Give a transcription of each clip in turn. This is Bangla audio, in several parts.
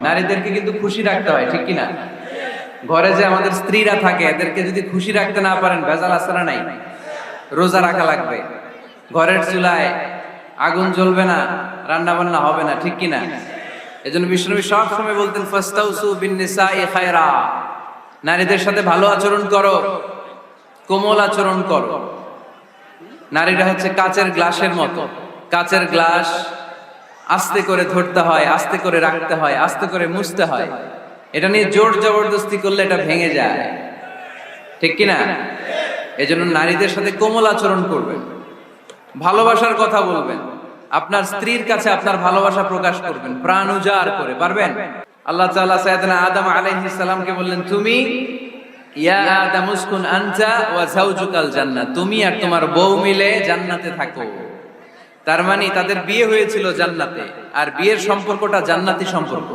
নারীদেরকে কিন্তু খুশি রাখতে হয়, ঠিক কিনা? ঘরে যে আমাদের স্ত্রীরা থাকে, এদেরকে যদি খুশি রাখতে না পারেন, ভেজাল আসারা নাই। রোজা রাখা লাগবে। ঘরের চুলায় আগুন জ্বলবে না রান্না বান্না হবে না, ঠিক কিনা? এজন্য বিষ্ণুবী সব সময় বলতেন, ফাস্তাউসু নারীদের সাথে ভালো আচরণ করো, কোমল আচরণ করো। নারীরা হচ্ছে কাচের গ্লাসের মতো। কাচের গ্লাস আস্তে করে ধরতে হয়, আস্তে করে রাখতে হয়, আস্তে করে মুছতে হয়। এটা নিয়ে জোর জবরদস্তি করলে এটা ভেঙে যায়। ঠিক কি না এজন্য নারীদের সাথে কোমল আচরণ করবেন। ভালোবাসার কথা বলবেন। আপনার স্ত্রীর কাছে আপনার ভালোবাসা প্রকাশ করবেন। প্রাণ উজাড় করে, পারবেন? আল্লাহ তাআলা সাইয়েদনা আদম আলাইহিস সালামকে বললেন, তুমি ইয়া আদম উসকুন আনতা ওয়া যাওজুকাল জান্নাত। তুমি আর তোমার বউ মিলে জান্নাতে থাকো। তার মানে তাদের বিয়ে হয়েছিল জান্নাতে, আর বিয়ের সম্পর্কটা জান্নাতি সম্পর্ক।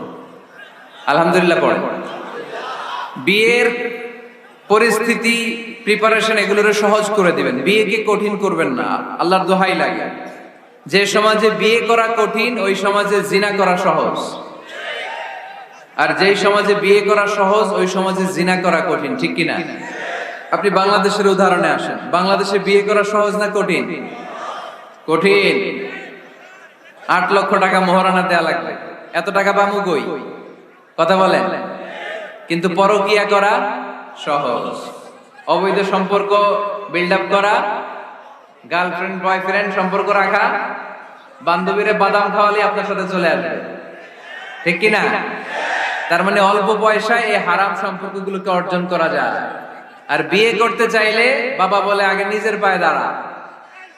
আলহামদুলিল্লাহ পড়ে। বিয়ের পরিস্থিতি প্রিপারেশন এগুলোর সহজ করে দিবেন। বিয়েকে কঠিন করবেন না। আল্লাহর দোহাই লাগে। যে সমাজে বিয়ে করা কঠিন, ওই সমাজে জিনা করা সহজ। আর যেই সমাজে বিয়ে করা সহজ, ওই সমাজে জিনা করা কঠিন। ঠিক কিনা? আপনি বাংলাদেশের উদাহরণে আসেন। বাংলাদেশে বিয়ে করা সহজ না কঠিন? কঠিন। আট লক্ষ টাকা মোহরানা দেয়া লাগবে। এত টাকা পামু কই? কথা বলেন। কিন্তু পরকিয়া করা সহজ। অবৈধ সম্পর্ক বিল্ড আপ করা গার্লফ্রেন্ড বয়ফ্রেন্ড সম্পর্ক রাখা, বান্ধবীরে বাদাম খাওয়ালে আপনার সাথে চলে আসবে। ঠিক কি না তার মানে অল্প পয়সায় এই হারাম সম্পর্কগুলোকে অর্জন করা যায়। আর বিয়ে করতে চাইলে বাবা বলে, আগে নিজের পায়ে দাঁড়া।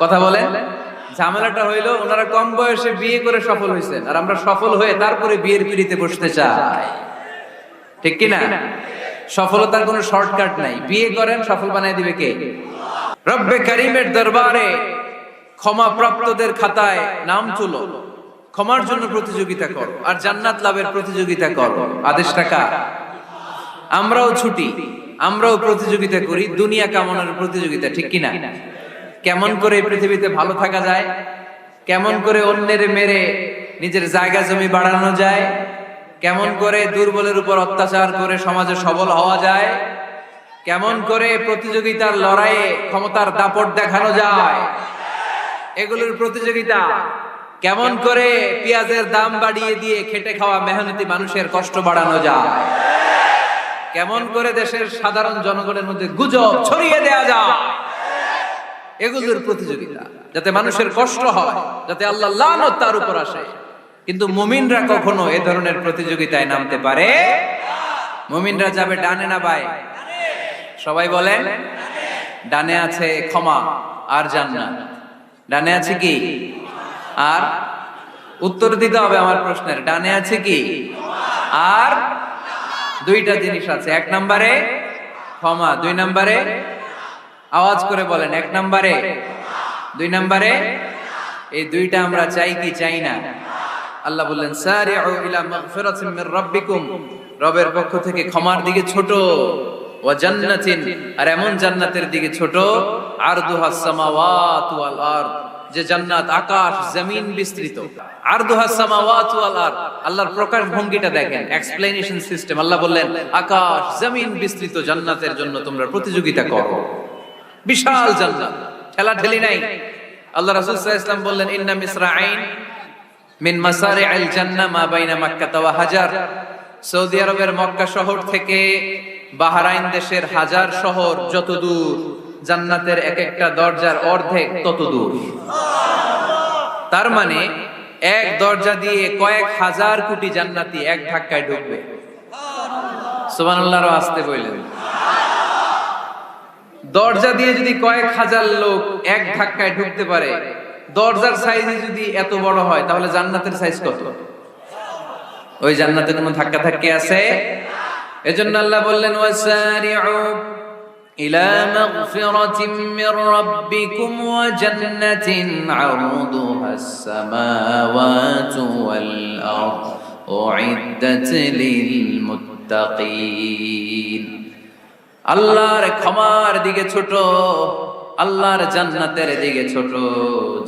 কথা বলেন। ঝামেলাটা হইল ওনারা কম বয়সে বিয়ে করে সফল হয়েছেন আর আমরা সফল হয়ে তারপরে বিয়ের পিড়িতে বসতে চাই। ঠিক কি না সফলতার কোনো শর্টকাট নাই। বিয়ে করেন সফল বানিয়ে দিবে কে? রব্বে করিমের দরবারে ক্ষমা প্রাপ্তদের খাতায় নাম তুলো। ক্ষমার জন্য প্রতিযোগিতা করো আর জান্নাত লাভের প্রতিযোগিতা করো। আদেশ টাকা আমরাও ছুটি আমরাও প্রতিযোগিতা করি দুনিয়া কামনার প্রতিযোগিতা ঠিক কিনা? কেমন করে পৃথিবীতে ভালো থাকা যায়? কেমন করে অন্যের মেরে নিজের জায়গা জমি বাড়ানো যায়? কেমন করে দুর্বলের উপর অত্যাচার করে সমাজে সবল হওয়া যায়? কেমন করে প্রতিযোগিতার লড়াইয়ে ক্ষমতার দাপট দেখানো যায়? এগুলোর প্রতিযোগিতা। কেমন করে পেঁয়াজের দাম বাড়িয়ে দিয়ে খেটে খাওয়া মেহনতি মানুষের কষ্ট বাড়ানো যায়? কেমন করে দেশের সাধারণ জনগণের মধ্যে গুজব ছড়িয়ে দেয়া যায়? এগুলোর প্রতিযোগিতা যাতে মানুষের কষ্ট হয় যাতে আল্লাহ লানত তার উপর আসে। কিন্তু মুমিনরা কখনো এ ধরনের প্রতিযোগিতায় নামতে পারে? মুমিনরা যাবে ডানে না বাই সবাই বলেন ডানে আছে ক্ষমা আর জান্নাত। ডানে আছে কি? আর উত্তর দিতে হবে আমার প্রশ্নের। ডানে আছে কি? আর দুইটা জিনিস আছে। এক নম্বরে ক্ষমা দুই নম্বরে আওয়াজ করে বলেন, এক নম্বরে, দুই নম্বরে, এই দুইটা আমরা চাই কি চাই না? আল্লাহ বললেন, সারিউ ইলা মাগফিরাতিন মির রাব্বিকুম। রবের পক্ষ থেকে ক্ষমার দিকে ছোট, ওয়া জান্নাতিন, আর এমন জান্নাতের দিকে ছোট আরদুহাস সামাওয়াতু ওয়াল আরদ, যে জান্নাত আকাশ, জমিন বিস্তৃত। আরদুহাস সামাওয়াতু ওয়াল আরদ, আল্লাহর প্রকাশ ভঙ্গিটা দেখেন এক্সপ্লেনেশন সিস্টেম আল্লাহ বললেন, আকাশ, জমিন বিস্তৃত জান্নাতের জন্য তোমরা প্রতিযোগিতা করো। বিশাল জান্নাত। ঠেলা ঠেলি নাই। আল্লাহ রাসূল সাল্লাল্লাহু আলাইহি ওয়াসাল্লাম বললেন ইন্না মিন মাসারি আল জান্না মা বাইনা মাক্কা ওয়া হাজার। সৌদি আরবের মক্কা শহর থেকে বাহরাইন দেশের হাজার শহর যত দূর জান্নাতের এক একটা দরজার অর্ধেক তত দূর। তার মানে এক দরজা দিয়ে কয়েক হাজার কোটি জান্নাতি এক ধাক্কায় ঢুকবে সুবহানাল্লাহর আসতে বললেন। দরজা দিয়ে যদি কয়েক হাজার লোক এক ধাক্কায় ঢুকতে পারে, দরজার সাইজ যদি এত বড় হয়, তাহলে জান্নাতের সাইজ কত? ওই জান্নাতে কোনো ধাক্কা ধাক্কি আছে? এজন্য আল্লাহ বললেন, ওয়াসারিউ ইলা মাগফিরাতিন মির রাব্বিকুম ওয়া জান্নাতিন আরদুহা আস-সামাওয়াতু ওয়াল আরদ, উইদ্দাত লিল মুত্তাকিন। আল্লাহর ক্ষমার দিকে ছোট, আল্লাহর জান্নাতের দিকে ছোট।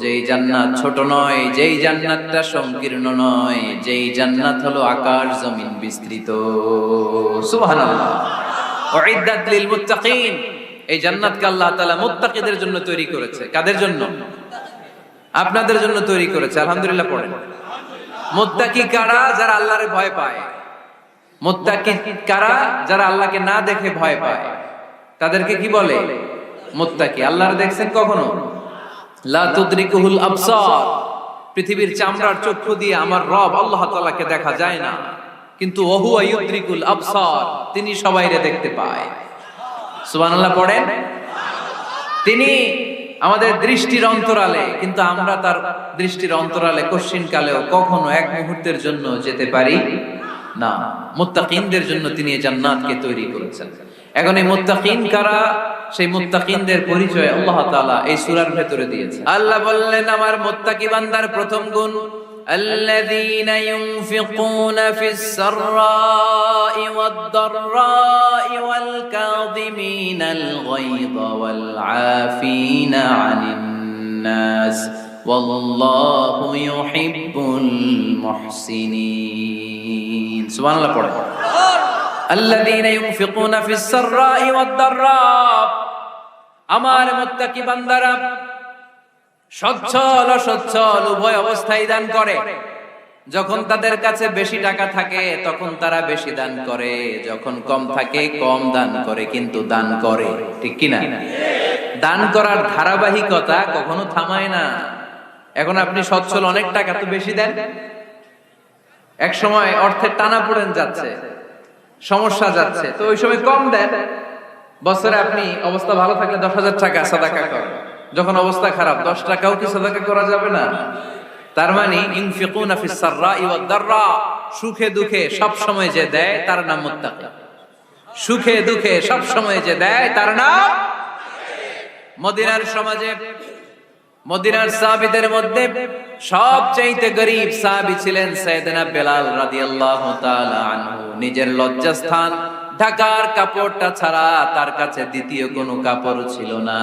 যেই জান্নাত ছোট নয়, যেই জান্নাতটা সংকীর্ণ নয়, যেই জান্নাত হলো আকাশ জমিন বিস্তৃত। এই জান্নাতকে আল্লাহ তাআলা মুত্তাকিদের জন্য তৈরি করেছে। কাদের জন্য? আপনাদের জন্য তৈরি করেছে। আলহামদুলিল্লাহ পড়েন। মুত্তাকি কারা? যারা আল্লাহরে ভয় পায়। মুত্তাকি কারা? যারা আল্লাহকে না দেখে ভয় পায়। তাদেরকে কি বলে? মুত্তাকি। আল্লাহর দেখছেন কখনো? লা তুদরিকুহুল আবসার। পৃথিবীর চামড়ার চক্ষু দিয়ে আমার রব আল্লাহ তাআলাকে দেখা যায় না। কিন্তু ওহু আয়ুদ্রিকুল আবসার, তিনি সবাইরে দেখতে পায়। সুবহানাল্লাহ, পড়েন? তিনি আমাদের দৃষ্টির অন্তরালে, কিন্তু আমরা তার দৃষ্টির অন্তরালে কশ্চিন কালেও কখনো এক মুহূর্তের জন্য যেতে পারি না মুত্তাকিনদের জন্য তিনি এই জান্নাতকে তৈরি করেছেন এখন এই মুত্তাকিন কারা সেই মুত্তাকিনদের পরিচয় আল্লাহ তাআলা এই সূরার ভেতরে দিয়েছে আল্লাহ বললেন আমার মুত্তাকি বান্দার প্রথম গুণ الذين ينفقون في السراء والضراء والكاظمين الغيظ والعافين عن الناس والله يحب المحسنين পড়ে। আল্লাযীনা ইউনফিকুনা ফিস ওয়াদ দাররাব। আমার মুত্তাকি বান্দারা সচ্ছল উভয় অবস্থায় দান করে। যখন তাদের কাছে বেশি টাকা থাকে, তখন তারা বেশি দান করে। যখন কম থাকে, কম দান করে, কিন্তু দান করে। ঠিক কিনা? দান করার ধারাবাহিকতা কখনো থামায় না। এখন আপনি সচ্ছল অনেক টাকা তো বেশি দেন। এক সময় অর্থের টানা পড়েন যাচ্ছে, সমস্যা যাচ্ছে। তো ওই সময় কম দেন। বছরে আপনি অবস্থা ভালো থাকলে দশ হাজার টাকা সাদাকা করেন যখন অবস্থা খারাপ, দশ টাকাও কি সাদাকা করা যাবে না? তার মানে ইনফিকুনা ফিস সাররাই ওয়াদ সুখে দুঃখে সব সময় যে দেয়, তার নাম মুত্তাকি। সুখে দুঃখে সব সময় যে দেয়, তার নাম মদিনার সমাজে মদিনার সাহাবীদের মধ্যে সবচাইতে গরিব সাহাবী ছিলেন সাইয়েদনা বেলাল রাদিয়াল্লাহু তাআলা আনহু। নিজের লজ্জাস্থান ঢাকার কাপড়টা ছাড়া তার কাছে দ্বিতীয় কোনো কাপড় ছিল না।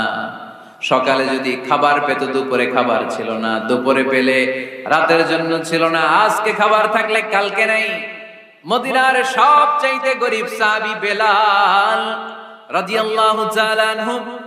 সকালে যদি খাবার পেত দুপুরে খাবার ছিল না। দুপুরে পেলে রাতের জন্য ছিল না। আজকে খাবার থাকলে কালকে নাই। মদিনার সব চাইতে গরিব সাহাবী বেলাল রাদিয়াল্লাহু তাআলা আনহু।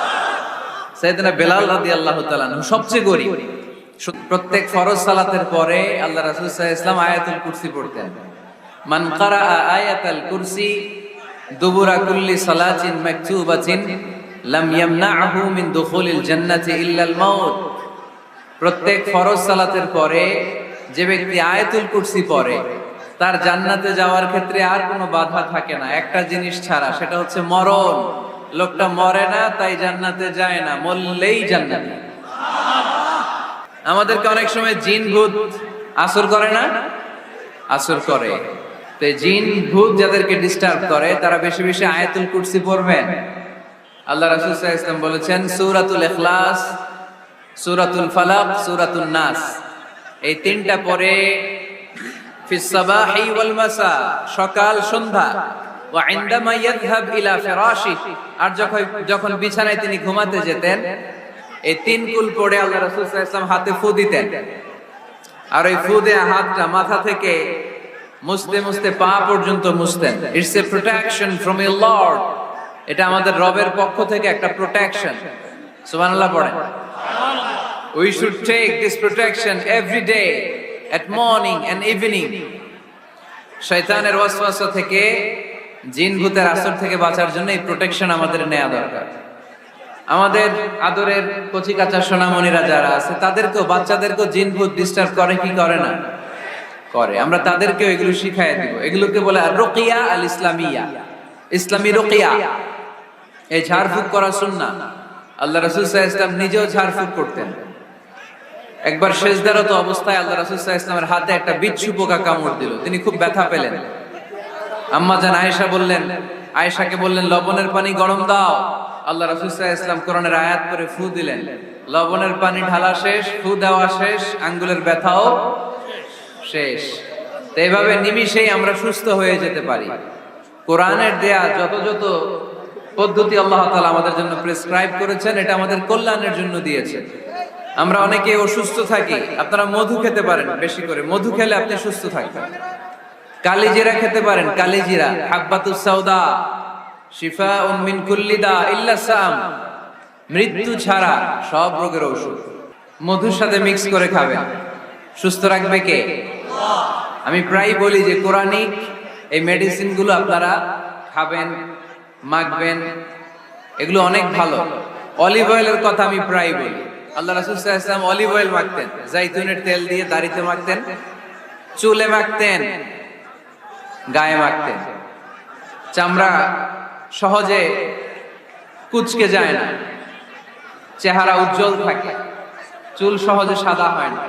সাইয়েদনা বেলাল রাদিয়াল্লাহু তাআলা আনহু সবচেয়ে গরিব। প্রত্যেক ফরজ সালাতের পরে আল্লাহ রাসূল ওয়াসাল্লাম আয়াতুল কুরসি পড়তেন। মান কারা আয়াতাল কুরসি দুবুরা কুল্লি সালাতিন মাকতুবাতিন লাম ইয়ামনাহু মিন দুখুলিল জান্নাতি ইল্লাল মাউত। প্রত্যেক ফরজ সালাতের পরে যে ব্যক্তি আয়াতুল কুরসি পড়ে, তার জান্নাতে যাওয়ার ক্ষেত্রে আর কোনো বাধা থাকে না। একটা জিনিস ছাড়া, সেটা হচ্ছে মরণ। লোকটা মরে না, তাই জান্নাতে যায় না, মরলেই জান্নাত। আমাদেরকে অনেক সময় জিন ভূত আসর করে না? আসর করে। তো জিন ভূত যাদেরকে ডিস্টার্ব করে, তারা বেশি বেশি আয়াতুল কুরসি পড়বেন আল্লাহ রাসুল ইসলাম বলেছেন, সুরাতুল এখলাস সুরাতুল ফালাক সুরাতুল নাস। এই তিনটা পরে ফিসাবাহি ওয়াল মাসা, সকাল, সন্ধ্যা। ওয়াইন্দামা ইয়াযহাব ইলা ফিরাশি। আর যখন যখন বিছানায় তিনি ঘুমাতে যেতেন, এই তিন কুল পড়ে আল্লাহ রাসূল সাল্লাল্লাহু হাতে ফু দিতেন। আর ওই ফু দেয়া হাতটা মাথা থেকে মুছতে মুছতে পা পর্যন্ত মুছতেন। It's a protection from a lord এটা আমাদের রবের পক্ষ থেকে একটা প্রোটেকশন সুবহানাল্লাহ পড়েন। We should take this protection every day at morning and evening শয়তানের ওয়াসওয়াসা থেকে জিন ভূতের আসর থেকে বাঁচার জন্য এই প্রোটেকশন আমাদের নেওয়া দরকার। আমাদের আদরের কচি কাঁচা সোনামণিরা যারা আছে, তাদেরকেও, বাচ্চাদেরকেও জিন ভূত ডিস্টার্ব করে, কি করে না? করে। আমরা তাদেরকেও এগুলো শিখাই দিব। এগুলোকে বলে রোকিয়া আল ইসলামিয়া ইসলামী রোকিয়া। এই ঝাড়ফুঁক করা সুন্না আল্লাহ রাসূল আলাইহি ইসলাম নিজেও ঝাড়ফুঁক করতেন। একবার শেষদারত অবস্থায় আল্লাহ রাসূল আলাইহি ইসলামের হাতে একটা বিচ্ছু পোকা কামড় দিল। তিনি খুব ব্যথা পেলেন। আম্মা জান আয়েশা বললেন, আয়েশাকে বললেন, লবণের পানি গরম দাও। আল্লাহ আলাইহি ইসলাম কোরআনের আয়াত করে ফু দিলেন। লবণের পানি ঢালা শেষ, ফু দেওয়া শেষ, আঙ্গুলের ব্যথাও শেষ। তো এইভাবে নিমিষেই আমরা সুস্থ হয়ে যেতে পারি। কোরআনের দেয়া যত যত পদ্ধতি আল্লাহ তাআলা আমাদের জন্য প্রেসক্রাইব করেছেন, এটা আমাদের কল্যাণের জন্য দিয়েছে। আমরা অনেকে অসুস্থ থাকি, আপনারা মধু খেতে পারেন, বেশি করে। মধু খেলে আপনি সুস্থ থাকবেন। কালিজিরা খেতে পারেন, কালিজিরা, হাব্বাতুস সাউদা শিফা মিন কুল্লি দা ইল্লা সাম। মৃত্যু ছাড়া সব রোগের ঔষধ মধুর সাথে মিক্স করে খাবেন। সুস্থ রাখবে কে? আমি প্রায় বলি যে কোরআনিক এই মেডিসিনগুলো আপনারা খাবেন, মাখবেন, এগুলো অনেক ভালো। অলিভ অয়েলের কথা আমি প্রায় বলি। আল্লাহ রাসূল অলিভ অয়েল মাখতেন, জাইতুনের তেল দিয়ে দাড়িতে মাখতেন, চুলে মাখতেন। গায়ে মাখতেন চামড়া সহজে কুচকে যায় না। চেহারা উজ্জ্বল থাকে। চুল সহজে সাদা হয় না।